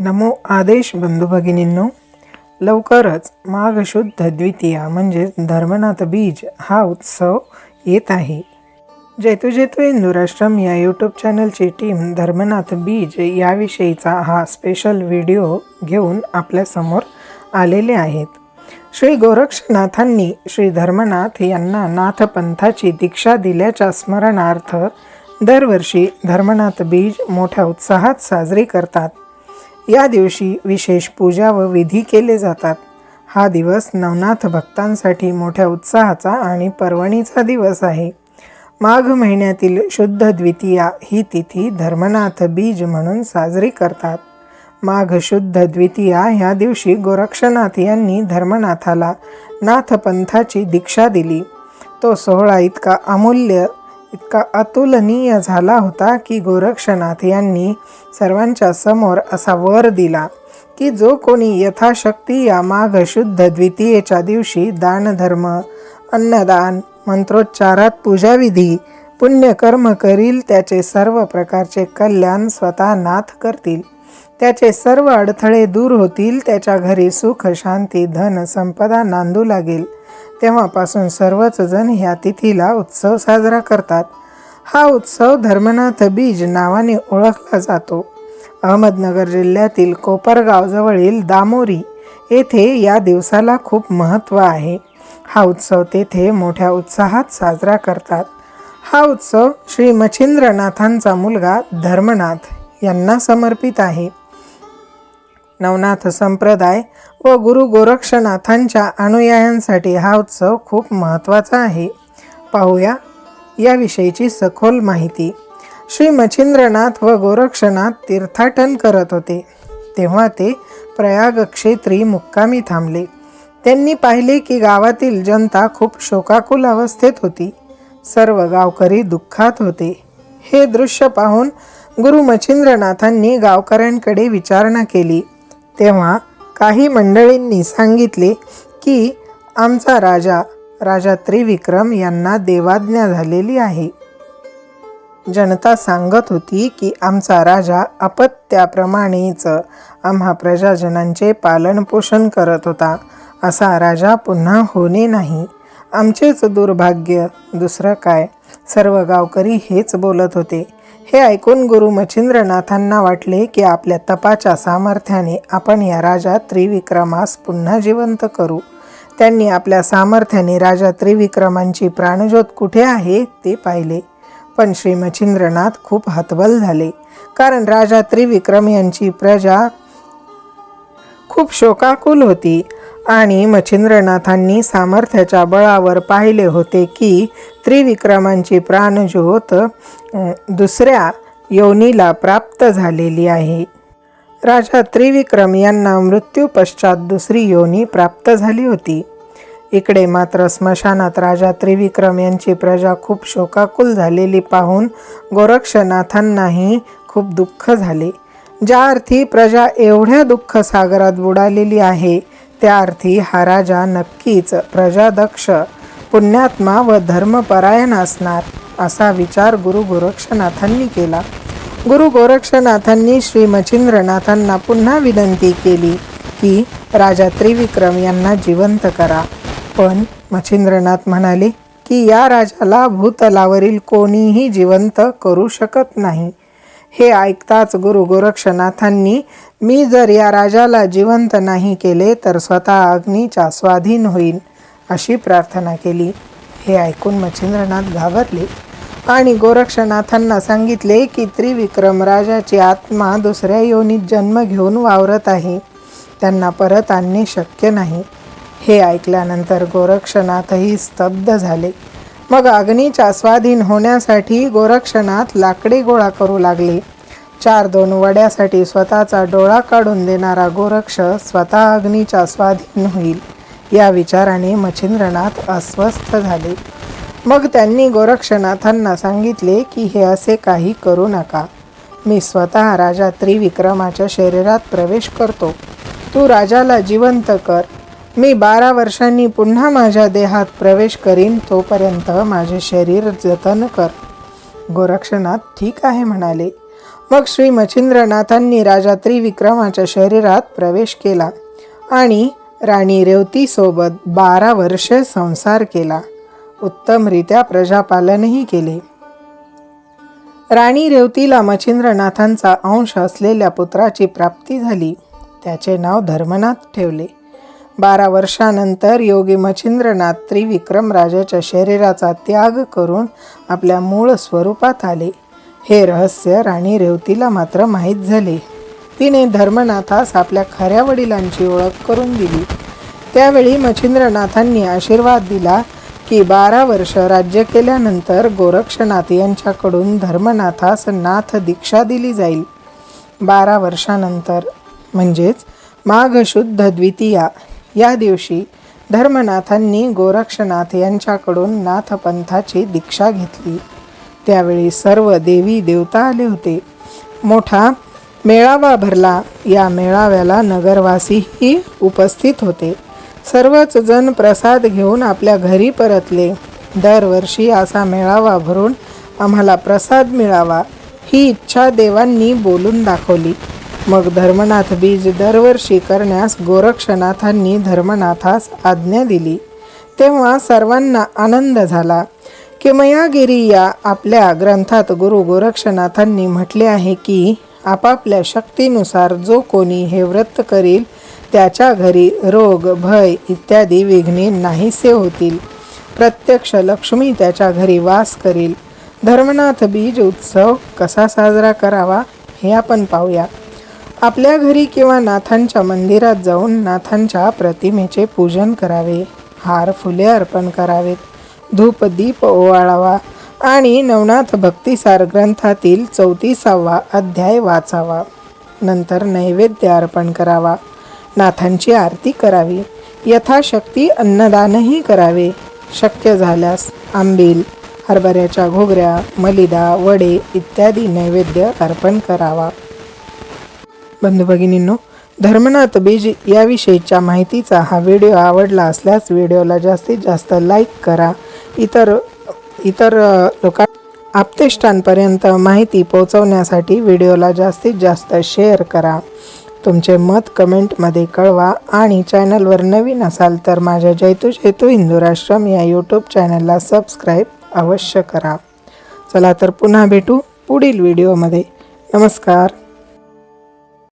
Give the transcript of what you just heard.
नमो आदेश बंधू भगिनींनो लवकरच माघशुद्ध द्वितीया म्हणजेच धर्मनाथ बीज हा उत्सव येत आहे. जैतू जैतू इंदुराष्ट्रम या यूट्यूब चॅनलची टीम धर्मनाथ बीज याविषयीचा हा स्पेशल व्हिडिओ घेऊन आपल्यासमोर आलेले आहेत. श्री गोरक्षनाथांनी श्री धर्मनाथ यांना नाथपंथाची दीक्षा दिल्याच्या स्मरणार्थ दरवर्षी धर्मनाथ बीज मोठ्या उत्साहात साजरी करतात. या दिवशी विशेष पूजा व विधी केले जातात. हा दिवस नवनाथ भक्तांसाठी मोठ्या उत्साहाचा आणि पर्वणीचा दिवस आहे. माघ महिन्यातील शुद्ध द्वितीया ही तिथी धर्मनाथ बीज म्हणून साजरी करतात. माघ शुद्ध द्वितीया ह्या दिवशी गोरक्षनाथ यांनी धर्मनाथाला नाथपंथाची दीक्षा दिली. तो सोहळा इतका अमूल्य इतका अतुलनीय झाला होता की गोरक्षनाथ यांनी सर्वांच्या समोर असा वर दिला की जो कोणी यथाशक्ती या माघ शुद्ध द्वितीयेच्या दिवशी दानधर्म अन्नदान मंत्रोच्चारात पूजाविधी पुण्यकर्म करील त्याचे सर्व प्रकारचे कल्याण स्वतः नाथ करतील. त्याचे सर्व अडथळे दूर होतील त्याच्या घरी सुख शांती धन संपदा नांदू लागेल. तेव्हापासून सर्वच जण ह्या तिथीला उत्सव साजरा करतात. हा उत्सव धर्मनाथ बीज नावाने ओळखला जातो. अहमदनगर जिल्ह्यातील कोपरगावजवळील दामोरी येथे या दिवसाला खूप महत्त्व आहे. हा उत्सव तेथे मोठ्या उत्साहात साजरा करतात. हा उत्सव श्री मच्छिंद्रनाथांचा मुलगा धर्मनाथ यांना समर्पित आहे. नवनाथ संप्रदाय व गुरु गोरक्षनाथांच्या अनुयायांसाठी हा उत्सव खूप महत्त्वाचा आहे. पाहूया याविषयीची सखोल माहिती. श्री मच्छिंद्रनाथ व गोरक्षनाथ तीर्थाटन करत होते. तेव्हा ते प्रयाग क्षेत्री मुक्कामी थांबले. त्यांनी पाहिले की गावातील जनता खूप शोकाकुल अवस्थेत होती. सर्व गावकरी दुःखात होते. हे दृश्य पाहून गुरु मच्छिंद्रनाथांनी गावकऱ्यांकडे विचारणा केली. तेव्हा काही मंडळींनी सांगितले की आमचा राजा राजा त्रिविक्रम यांना देवाज्ञा झालेली आहे. जनता सांगत होती की आमचा राजा अपत्याप्रमाणेच आम्हा प्रजाजनांचे पालनपोषण करत होता. असा राजा पुन्हा होणे नाही. आमचेच दुर्भाग्य दुसरं काय? सर्व गावकरी हेच बोलत होते. हे ऐकून गुरु मच्छिंद्रनाथांना वाटले की आपल्या तपाच्या सामर्थ्याने आपण या राजा त्रिविक्रमास पुन्हा जिवंत करू. त्यांनी आपल्या सामर्थ्याने राजा त्रिविक्रमांची प्राणज्योत कुठे आहे ते पाहिले. पण श्री मच्छिंद्रनाथ खूप हतबल झाले. कारण राजा त्रिविक्रम यांची प्रजा खूप शोकाकुल होती. आणि मच्छिंद्रनाथांनी सामर्थ्याच्या बळावर पाहिले होते की त्रिविक्रमांची प्राणज्योत दुसऱ्या योनीला प्राप्त झालेली आहे. राजा त्रिविक्रम यांना मृत्यू पश्चात दुसरी योनी प्राप्त झाली होती. इकडे मात्र स्मशानात राजा त्रिविक्रम यांची प्रजा खूप शोकाकुल झालेली पाहून गोरक्षनाथांनाही खूप दुःख झाले. ज्या अर्थी प्रजा एवढ्या दुःख सागरात बुडालेली आहे त्या अर्थी हा राजा नक्कीच प्रजादक्ष पुण्यात्मा व धर्मपरायण असणार असा विचार गुरु गोरक्षनाथांनी केला. गुरु गोरक्षनाथांनी श्री मच्छिंद्रनाथांना पुन्हा विनंती केली की राजा त्रिविक्रम यांना जिवंत करा. पण मच्छिंद्रनाथ म्हणाले की या राजाला भूतलावरील कोणीही जिवंत करू शकत नाही. हे ऐकताच गुरु गोरक्षनाथांनी मी जर या राजाला जिवंत नाही केले तर स्वतः अग्नीच्या स्वाधीन होईल अशी प्रार्थना केली. हे ऐकून मच्छिंद्रनाथ घाबरले आणि गोरक्षनाथांना सांगितले की त्रिविक्रम राजाची आत्मा दुसऱ्या योनीत जन्म घेऊन वावरत आहे. त्यांना परत आणणे शक्य नाही. हे ऐकल्यानंतर गोरक्षनाथही स्तब्ध झाले. मग अग्नीच्या स्वाधीन होण्यासाठी गोरक्षनाथ लाकडी गोळा करू लागले. चार दोन वड्यासाठी स्वतःचा डोळा काढून देणारा गोरक्ष स्वतः अग्नीच्या स्वाधीन होईल या विचाराने मच्छिंद्रनाथ अस्वस्थ झाले. मग त्यांनी गोरक्षनाथांना सांगितले की हे असे काही करू नका. मी स्वतः राजा त्रिविक्रमाच्या शरीरात प्रवेश करतो. तू राजाला जिवंत कर. मी बारा वर्षांनी पुन्हा माझ्या देहात प्रवेश करीन तोपर्यंत माझे शरीर जतन कर. गोरक्षनाथ ठीक आहे म्हणाले. मग श्री मच्छिंद्रनाथांनी राजा त्रिविक्रमाच्या शरीरात प्रवेश केला आणि राणी रेवतीसोबत बारा वर्ष संसार केला. उत्तमरित्या प्रजापालनही केले. राणी रेवतीला मच्छिंद्रनाथांचा अंश असलेल्या पुत्राची प्राप्ती झाली. त्याचे नाव धर्मनाथ ठेवले. बारा वर्षानंतर योगी मच्छिंद्रनाथ त्रिविक्रम राजाच्या शरीराचा त्याग करून आपल्या मूळ स्वरूपात आले. हे रहस्य राणी रेवतीला मात्र माहीत झाले. तिने धर्मनाथास आपल्या खऱ्या वडिलांची ओळख करून दिली. त्यावेळी मच्छिंद्रनाथांनी आशीर्वाद दिला की बारा वर्ष राज्य केल्यानंतर गोरक्षनाथ यांच्याकडून धर्मनाथास नाथ दीक्षा दिली जाईल. बारा वर्षानंतर म्हणजेच माघ शुद्ध द्वितीया. या दिवशी धर्मनाथांनी गोरक्षनाथ यांच्याकडून नाथपंथाची दीक्षा घेतली. त्यावेळी सर्व देवी देवता आले होते. मोठा मेळावा भरला. या मेळाव्याला नगरवासीही उपस्थित होते. सर्वच जण प्रसाद घेऊन आपल्या घरी परतले. दरवर्षी असा मेळावा भरून आम्हाला प्रसाद मिळावा ही इच्छा देवांनी बोलून दाखवली. मग धर्मनाथ बीज दरवर्षी करण्यास गोरक्षनाथांनी धर्मनाथास आज्ञा दिली. तेव्हा सर्वांना आनंद झाला. किमयागिरी या आपल्या ग्रंथात गुरु गोरक्षनाथांनी म्हटले आहे की आपापल्या शक्तीनुसार जो कोणी हे व्रत करील त्याच्या घरी रोग भय इत्यादी विघ्ने नाहीसे होतील. प्रत्यक्ष लक्ष्मी त्याच्या घरी वास करील. धर्मनाथ बीज उत्सव कसा साजरा करावा हे आपण पाहूया. आपल्या घरी किंवा नाथांच्या मंदिरात जाऊन नाथांच्या प्रतिमेचे पूजन करावे. हार फुले अर्पण करावेत. धूप दीप ओवाळावा आणि नवनाथ भक्तिसार ग्रंथातील चौतीसावा अध्याय वाचावा. नंतर नैवेद्य अर्पण करावा. नाथांची आरती करावी. यथाशक्ती अन्नदानही करावे. शक्य झाल्यास आंबील हरभऱ्याच्या घोगऱ्या मलिदा वडे इत्यादी नैवेद्य अर्पण करावा. बंधू भगिनींनो धर्मनाथ बीज याविषयीच्या माहितीचा हा व्हिडिओ आवडला असल्यास व्हिडिओला जास्तीत जास्त लाईक करा. इतर इतर लोकां आप्तेष्टांपर्यंत माहिती पोहोचवण्यासाठी व्हिडिओला जास्तीत जास्त शेअर करा. तुमचे मत कमेंटमध्ये कळवा आणि चॅनलवर नवीन असाल तर माझ्या जैतू जैतू हिंदू आश्रम या यूट्यूब चॅनलला सबस्क्राईब अवश्य करा. चला तर पुन्हा भेटू पुढील व्हिडिओमध्ये. नमस्कार.